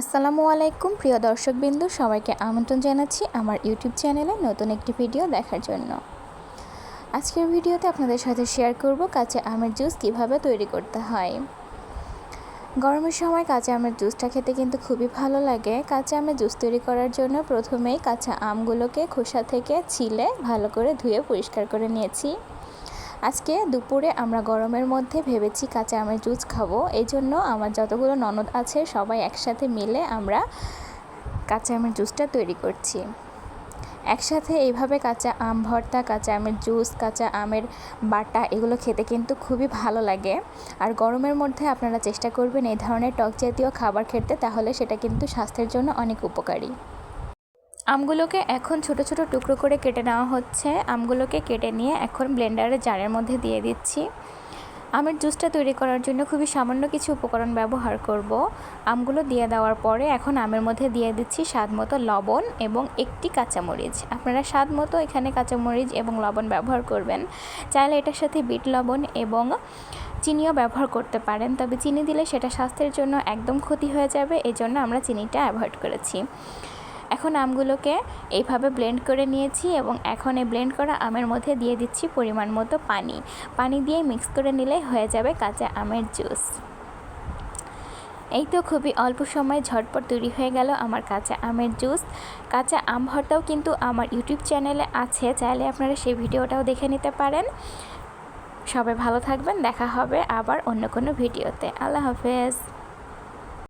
আসসালামু আলাইকুম, প্রিয় দর্শকবৃন্দু। সবাইকে আমন্ত্রণ জানাচ্ছি আমার ইউটিউব চ্যানেলে নতুন একটি ভিডিও দেখার জন্য। আজকের ভিডিওতে আপনাদের সাথে শেয়ার করব কাঁচা আমের জুস কীভাবে তৈরি করতে হয়। গরমের সময় কাঁচা আমের জুসটা খেতে কিন্তু খুবই ভালো লাগে। কাঁচা আমের জুস তৈরি করার জন্য প্রথমেই কাঁচা আমগুলোকে খোসা থেকে ছিলে ভালো করে ধুয়ে পরিষ্কার করে নিয়েছি। আজকে দুপুরে আমরা গরমের মধ্যে ভেবেছি কাঁচা আমের জুস খাব। এই জন্য আমার যতগুলো ননদ আছে সবাই একসাথে মিলে আমরা কাঁচা আমের জুসটা তৈরি করছি। একসাথে এইভাবে কাঁচা আম ভর্তা, কাঁচা আমের জুস, কাঁচা আমের বাটা এগুলো খেতে কিন্তু খুবই ভালো লাগে। আর গরমের মধ্যে আপনারা চেষ্টা করবেন এই ধরনের টক জাতীয় খাবার খেতে, তাহলে সেটা কিন্তু স্বাস্থ্যের জন্য অনেক উপকারী। আমগুলোকে এখন ছোট ছোট টুকরো করে কেটে নেওয়া হচ্ছে। আমগুলোকে কেটে নিয়ে এখন ব্লেন্ডারের জারের মধ্যে দিয়ে দিচ্ছি। আমের জুসটা তৈরি করার জন্য খুবই সামান্য কিছু উপকরণ ব্যবহার করব। আমগুলো দিয়ে দেওয়ার পরে এখন আমের মধ্যে দিয়ে দিচ্ছি স্বাদ মতো লবণ এবং একটি কাঁচামরিচ। আপনারা স্বাদ মতো এখানে কাঁচামরিচ এবং লবণ ব্যবহার করবেন। চাইলে এটার সাথে বিট লবণ এবং চিনিও ব্যবহার করতে পারেন। তবে চিনি দিলে সেটা স্বাস্থ্যের জন্য একদম ক্ষতি হয়ে যাবে। এই জন্য আমরা চিনিটা অ্যাভয়েড করেছি। এখন আমগুলোকে এইভাবে ব্লেন্ড করে নিয়েছি এবং এখন এই ব্লেন্ড করা আমের মধ্যে দিয়ে দিচ্ছি পরিমাণ মতো পানি। পানি দিয়ে মিক্স করে নিলে হয়ে যাবে কাঁচা আমের জুস এই তো খুবই অল্প সময় ঝটপট তৈরি হয়ে গেল আমার কাঁচা আমের জুস কাঁচা আম ভর্তাও কিন্তু আমার ইউটিউব চ্যানেলে আছে, চাইলে আপনারা সেই ভিডিওটাও দেখে নিতে পারেন। সবাই ভালো থাকবেন, দেখা হবে আবার অন্য কোনো ভিডিওতে। আল্লাহ হাফেজ।